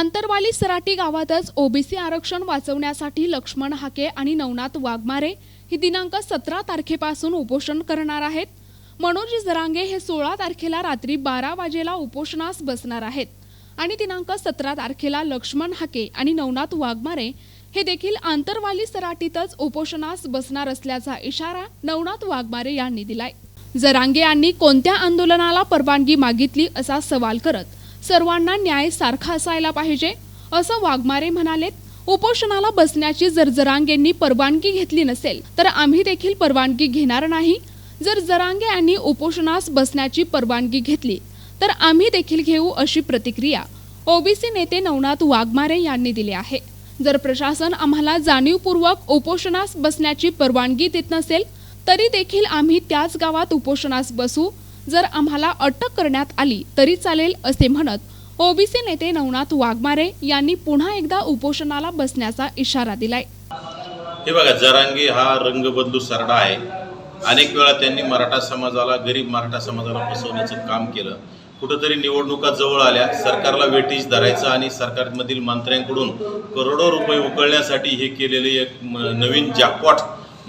आंतरवाली सराटी गावातच ओबीसी आरक्षण वाचवण्यासाठी लक्ष्मण हाके आणि नवनाथ वाघमारे ही दिनांक सतरा तारखेपासून उपोषण करणार आहेत. मनोज जरांगे हे सोळा तारखेला रात्री बारा वाजेला उपोषणास बसणार आहेत. आणि दिनांक सतरा तारखेला लक्ष्मण हाके आणि नवनाथ वाघमारे हे देखील आंतरवाली सराटीतच उपोषणास बसणार असल्याचा इशारा नवनाथ वाघमारे यांनी दिलाय. जरांगे यांनी कोणत्या आंदोलनाला परवानगी मागितली असा सवाल करत सर्वांना न्याय सारखा असायला पाहिजे असं वाघमारे म्हणालेत उपोषणाला बसण्याची जर जरांगेंनी परवानगी घेतली नसेल तर आम्ही देखील परवानगी घेणार नाही. जर जरांगे यांनी उपोषणास बसण्याची परवानगी घेतली तर आम्ही देखील घेऊ अशी प्रतिक्रिया ओबीसी नेते नवनाथ वाघमारे यांनी दिली आहे. जर प्रशासन आम्हाला जाणीवपूर्वक उपोषणास बसण्याची परवानगी देत नसेल तरी देखील आम्ही त्याच गावात उपोषणास बसू जर आम्हाला अटक करण्यात आली तरी चालेल असे म्हणत ओबीसी नेते नवनाथ वाघमारे यांनी पुन्हा एकदा उपोषणाला बसण्याचा इशारा दिलाय. हे बघा जरांगी हा रंग बदलू सरडा आहे. अनेक वेळा त्यांनी मराठा समाजाला गरीब मराठा समाजाला फसवण्याचं काम केलं. कुठंतरी निवडणुका जवळ आल्या सरकारला वेटीज धरायचं आणि सरकारमधील मंत्र्यांकडून करोडो रुपये उकळण्यासाठी हे केलेले एक नवीन जॅकपॉट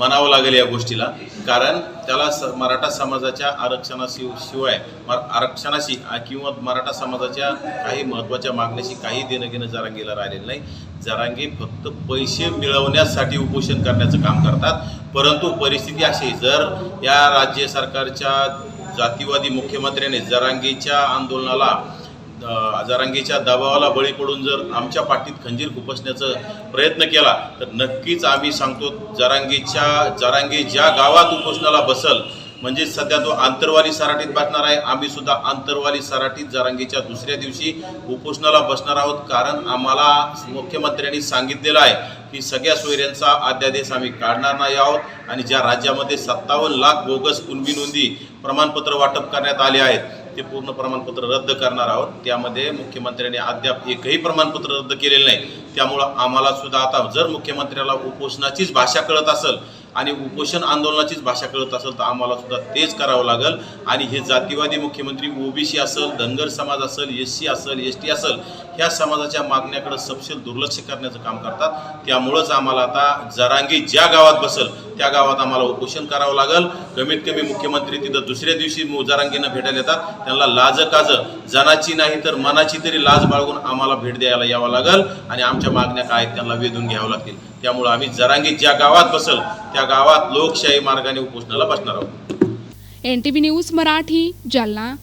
म्हणावं लागेल या गोष्टीला. कारण त्याला स मराठा समाजाच्या आरक्षणाशी शिवाय म- आरक्षणाशी किंवा मराठा समाजाच्या काही महत्त्वाच्या मागण्याशी काही देणं घेणं जरांगीला राहिलेलं नाही. जरांगे फक्त पैसे मिळवण्यासाठी उपोषण करण्याचं काम करतात. परंतु परिस्थिती अशी जर या राज्य सरकारच्या जातीवादी मुख्यमंत्र्याने जरांगेच्या आंदोलनाला अ, जरांगेच्या दबावाला बळी पडून जर आमच्या पाठीत खंजीर खुपसण्याचा प्रयत्न केला तर नक्कीच आम्ही सांगतो जरांगेच्या जारांगी ज्या गावात उपोषणाला बसल म्हणजे सध्या तो आंतरवाली सराटीत बसणार आहे. आम्ही सुद्धा आंतरवाली सराटीत जरांगेच्या दुसऱ्या दिवशी उपोषणाला बसणार आहोत. कारण आम्हाला मुख्यमंत्र्यांनी सांगितलेलं आहे की सगळ्या सोयऱ्यांचा अध्यादेश आम्ही काढणार नाही आहोत आणि ज्या राज्यामध्ये सत्तावन्न लाख बोगस कुणबी नोंदी प्रमाणपत्र वाटप करण्यात आले आहेत ते पूर्ण प्रमाणपत्र रद्द करणार आहोत. त्यामध्ये मुख्यमंत्र्यांनी अद्याप एकही प्रमाणपत्र रद्द केलेलं नाही. त्यामुळं आम्हाला सुद्धा आता जर मुख्यमंत्र्याला उपोषणाचीच भाषा कळत असेल आणि उपोषण आंदोलनाचीच भाषा कळत असेल तर आम्हाला सुद्धा तेच करावं लागेल. आणि हे जातीवादी मुख्यमंत्री ओबीसी असेल धनगर समाज असेल एस सी असेल एस टी असेल ह्या समाजाच्या मागण्याकडे सपशेल दुर्लक्ष करण्याचं काम करतात. त्यामुळंच आम्हाला आता जरांगी ज्या गावात बसल त्या गावात आम्हाला उपोषण करावं लागेल. कमीत कमी मुख्यमंत्री तिथं दुसऱ्या दिवशी मु- जरांगीनं भेटायला येतात. त्यांना लाज काज जनाची नाही तर मनाची तरी लाज बाळगून आम्हाला भेट द्यायला यावं लागेल. आणि आमच्या मागण्या काय आहेत त्यांना वेधून घ्यावं लागतील. त्यामुळं आम्ही जरांगीत ज्या गावात बसल त्या गावात लोकशाही मार्गाने उपोषणाला बसणार आहोत. N T V news Marathi Jalna.